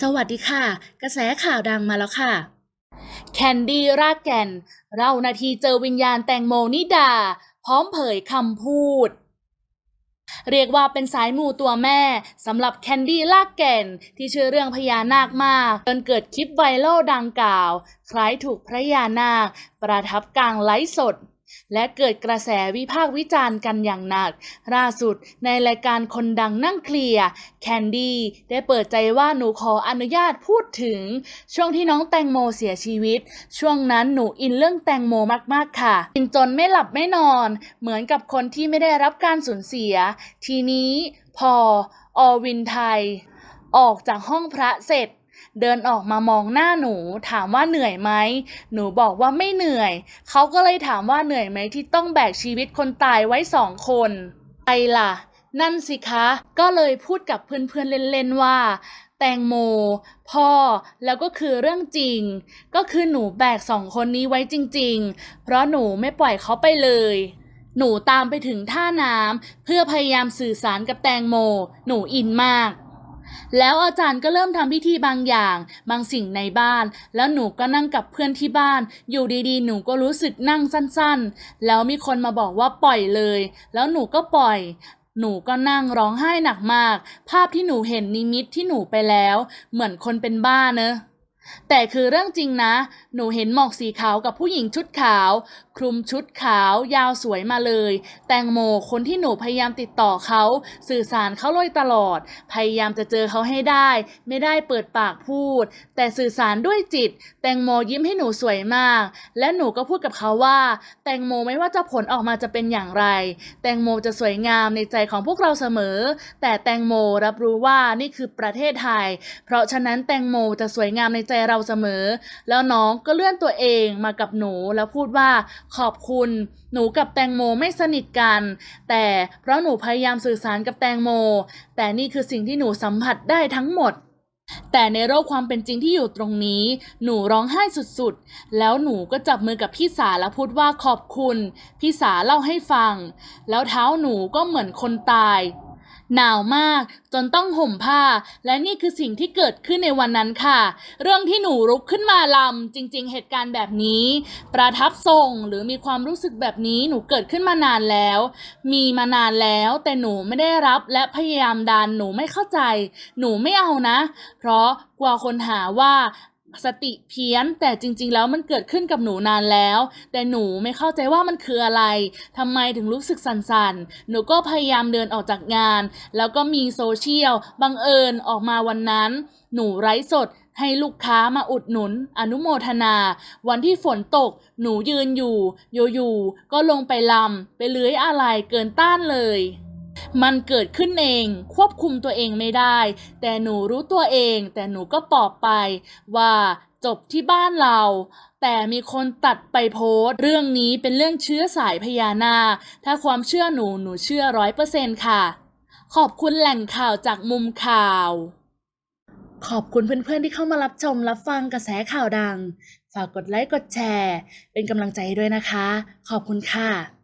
สวัสดีค่ะ กระแสข่าวดังมาแล้วค่ะ แคนดี้รากแก่น เรานาทีเจอวิญญาณแตงโมนิดา พร้อมเผยคำพูด เรียกว่าเป็นสายมูตัวแม่สำหรับแคนดี้ลากแก่น ที่เชื่อเรื่องพญานาคมาก จนเกิดคลิปไวรัลดังกล่าว คล้ายถูกพระยานาค ประทับกลางไลฟ์สด และเกิดกระแสวิพากษ์วิจารณ์กันอย่างหนัก ล่าสุดในรายการคนดังนั่งเคลียร์แคนดี้ได้เปิดใจว่าหนูขออนุญาตพูดถึง ช่วงที่น้องแตงโมเสียชีวิต ช่วงนั้นหนูอินเรื่องแตงโมมากๆค่ะอินจนไม่หลับไม่นอน เหมือนกับคนที่ไม่ได้รับการสูญเสีย ทีนี้พออวินไทย ออกจากห้องพระเสร็จ เดินออกมามองหน้าหนู ถามว่าเหนื่อยไหม หนูบอกว่าไม่เหนื่อย เขาก็เลยถามว่าเหนื่อยไหมที่ต้องแบกชีวิตคนตายไว้สองคนไปล่ะ นั่นสิคะ ก็เลยพูดกับเพื่อนๆเล่นๆว่า แตงโม พ่อ แล้วก็คือเรื่องจริง ก็คือหนูแบกสองคนนี้ไว้จริง ๆ เพราะหนูไม่ปล่อยเขาไปเลยหนูตามไปถึงท่าน้ำเพื่อพยายามสื่อสารกับแตงโม หนูอินมาก แล้วอาจารย์ก็เริ่มทำพิธีบางอย่าง บางสิ่งในบ้าน แล้วหนูก็นั่งกับเพื่อนที่บ้าน อยู่ดีๆ หนูก็รู้สึกนั่งสั้นๆ แล้วมีคนมาบอกว่าปล่อยเลย แล้วหนูก็ปล่อย หนูก็นั่งร้องไห้หนักมาก ภาพที่หนูเห็นนิมิตที่หนูไปแล้ว เหมือนคนเป็นบ้าเนอะ แต่คือเรื่องจริงนะ หนูเห็นหมอกสีขาวกับผู้หญิงชุดขาว คลุมชุดขาวยาวสวยมาเลย แตงโมคนที่หนูพยายามติดต่อเขา สื่อสารเขาเลยตลอด พยายามจะเจอเขาให้ได้ ไม่ได้เปิดปากพูด แต่สื่อสารด้วยจิต แตงโมยิ้มให้หนูสวยมาก และหนูก็พูดกับเขาว่า แตงโมไม่ว่าจะผลออกมาจะเป็นอย่างไร แตงโมจะสวยงามในใจของพวกเราเสมอ แต่แตงโมรับรู้ว่านี่คือประเทศไทย เพราะฉะนั้นแตงโมจะสวยงามในใจเราเสมอ แล้วน้องก็เลื่อนตัวเองมากับหนูแล้วพูดว่าขอบคุณ หนูกับแตงโมไม่สนิทกัน แต่เพราะหนูพยายามสื่อสารกับแตงโม แต่นี่คือสิ่งที่หนูสัมผัสได้ทั้งหมดแต่ในโลกความเป็นจริงที่อยู่ตรงนี้ หนูร้องไห้สุดๆ แล้วหนูก็จับมือกับพี่สาแล้วพูดว่าขอบคุณ พี่สาเล่าให้ฟัง แล้วเท้าหนูก็เหมือนคนตาย หนาวมาก จนต้องห่มผ้า และนี่คือสิ่งที่เกิดขึ้นในวันนั้นค่ะ เรื่องที่หนูลุกขึ้นมาลำจริง ๆ เหตุการณ์แบบนี้ ประทับทรงหรือมีความรู้สึกแบบนี้หนูเกิดขึ้นมานานแล้ว มีมานานแล้ว แต่หนูไม่ได้รับและพยายามดันหนูไม่เข้าใจ หนูไม่เอานะ เพราะกลัวคนหาว่า สติเพี้ยนแต่จริง ๆ แล้วมันเกิดขึ้นกับหนูนานแล้ว แต่หนูไม่เข้าใจว่ามันคืออะไรทำไมถึงรู้สึกสั่นๆ หนูก็พยายามเดินออกจากงาน แล้วก็มีโซเชียลบังเอิญออกมาวันนั้น หนูไร้สดให้ลูกค้ามาอุดหนุน อนุโมทนา วันที่ฝนตก หนูยืนอยู่ อยู่ๆก็ลงไปลำไปเลื้อยอะไรเกินต้านเลย มันเกิดขึ้นเอง ควบคุมตัวเองไม่ได้ แต่หนูรู้ตัวเอง แต่หนูก็ปอบไปว่าจบที่บ้านเรา แต่มีคนตัดไปโพสต์ เรื่องนี้เป็นเรื่องเชื้อสายพญานาคถ้าความเชื่อหนูหนูเชื่อร้อยเปอร์เซ็นต์ค่ะ ขอบคุณแหล่งข่าวจากมุมข่าว ขอบคุณเพื่อนๆที่เข้ามารับชมรับฟังกระแสข่าวดัง ฝากกดไลค์กดแชร์ เป็นกำลังใจด้วยนะคะ ขอบคุณค่ะ